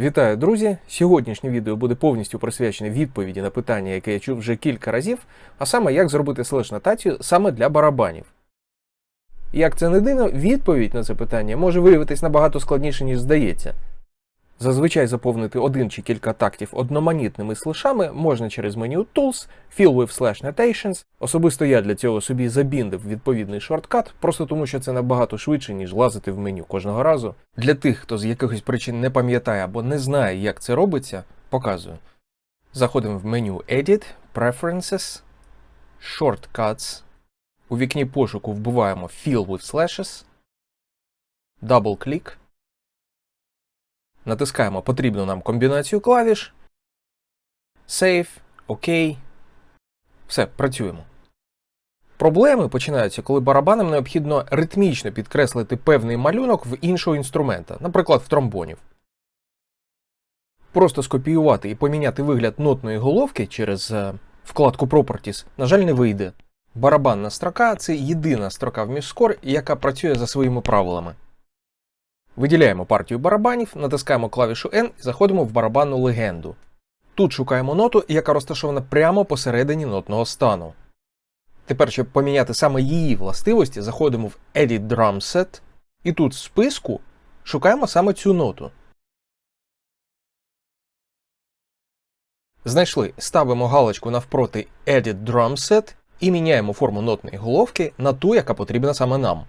Вітаю, друзі! Сьогоднішнє відео буде повністю присвячене відповіді на питання, яке я чув вже кілька разів, а саме як зробити слеш нотацію саме для барабанів. Як це не дивно, відповідь на це питання може виявитись набагато складніше, ніж здається. Зазвичай заповнити один чи кілька тактів одноманітними слешами можна через меню Tools, Fill with Slash Notations. Особисто я для цього собі забіндив відповідний шорткат, просто тому що це набагато швидше, ніж лазити в меню кожного разу. Для тих, хто з якихось причин не пам'ятає або не знає, як це робиться, показую. Заходимо в меню Edit, Preferences, Shortcuts. У вікні пошуку вбиваємо Fill with Slashes, Double-click. Натискаємо потрібну нам комбінацію клавіш. Save, ОК. Все, працюємо. Проблеми починаються, коли барабанам необхідно ритмічно підкреслити певний малюнок в іншого інструмента, наприклад, в тромбонів. Просто скопіювати і поміняти вигляд нотної головки через е, вкладку Properties, на жаль, не вийде. Барабанна строка це єдина строка в міжскор, яка працює за своїми правилами. Виділяємо партію барабанів, натискаємо клавішу N і заходимо в барабанну легенду. Тут шукаємо ноту, яка розташована прямо посередині нотного стану. Тепер, щоб поміняти саме її властивості, заходимо в Edit Drum Set, і тут в списку шукаємо саме цю ноту. Знайшли, ставимо галочку навпроти Edit Drum Set і міняємо форму нотної головки на ту, яка потрібна саме нам.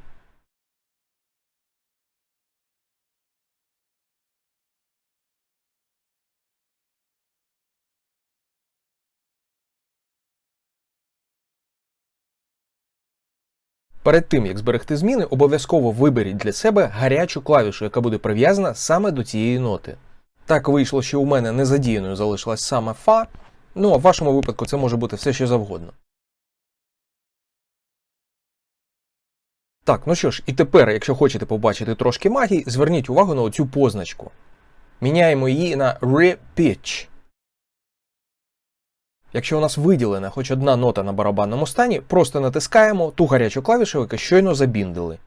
Перед тим, як зберегти зміни, обов'язково виберіть для себе гарячу клавішу, яка буде прив'язана саме до цієї ноти. Так вийшло, що у мене незадіяною залишилась саме Фа, ну а в вашому випадку це може бути все що завгодно. Так, ну що ж, і тепер, якщо хочете побачити трошки магії, зверніть увагу на оцю позначку. Міняємо її на Re-Pitch. Якщо у нас виділена хоч одна нота на барабанному стані, просто натискаємо ту гарячу клавішу, яку щойно забіндили.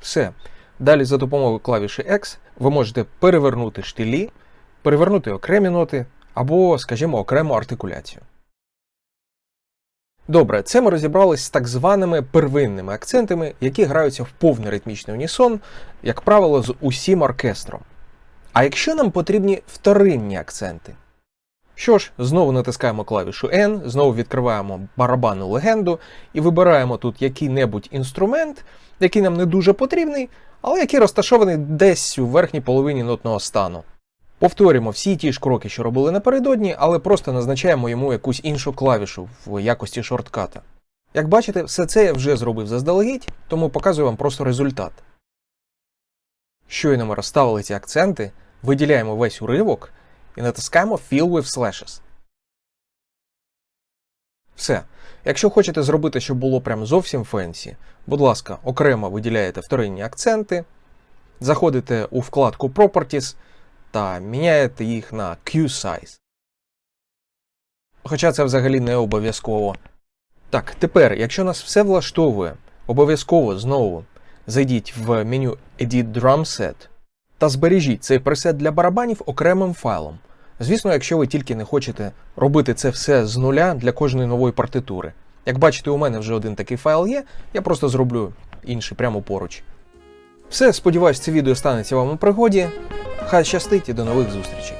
Все. Далі за допомогою клавіші X ви можете перевернути штилі, перевернути окремі ноти або, скажімо, окрему артикуляцію. Добре, це ми розібрались з так званими первинними акцентами, які граються в повний ритмічний унісон, як правило, з усім оркестром. А якщо нам потрібні вторинні акценти? Що ж, знову натискаємо клавішу N, знову відкриваємо барабанну легенду і вибираємо тут який-небудь інструмент, який нам не дуже потрібний, але який розташований десь у верхній половині нотного стану. Повторюємо всі ті ж кроки, що робили напередодні, але просто назначаємо йому якусь іншу клавішу в якості шортката. Як бачите, все це я вже зробив заздалегідь, тому показую вам просто результат. Щойно ми розставили ці акценти, виділяємо весь уривок і натискаємо Fill with Slashes. Все. Якщо хочете зробити, щоб було прям зовсім фенсі, будь ласка, окремо виділяєте вторинні акценти, заходите у вкладку Properties та міняєте їх на Q-Size. Хоча це взагалі не обов'язково. Так, тепер, якщо нас все влаштовує, обов'язково знову зайдіть в меню Edit Drum Set та збережіть цей пресет для барабанів окремим файлом. Звісно, якщо ви тільки не хочете робити це все з нуля для кожної нової партитури. Як бачите, у мене вже один такий файл є, я просто зроблю інший прямо поруч. Все, сподіваюсь, це відео станеться вам у пригоді. Хай щастить і до нових зустрічей!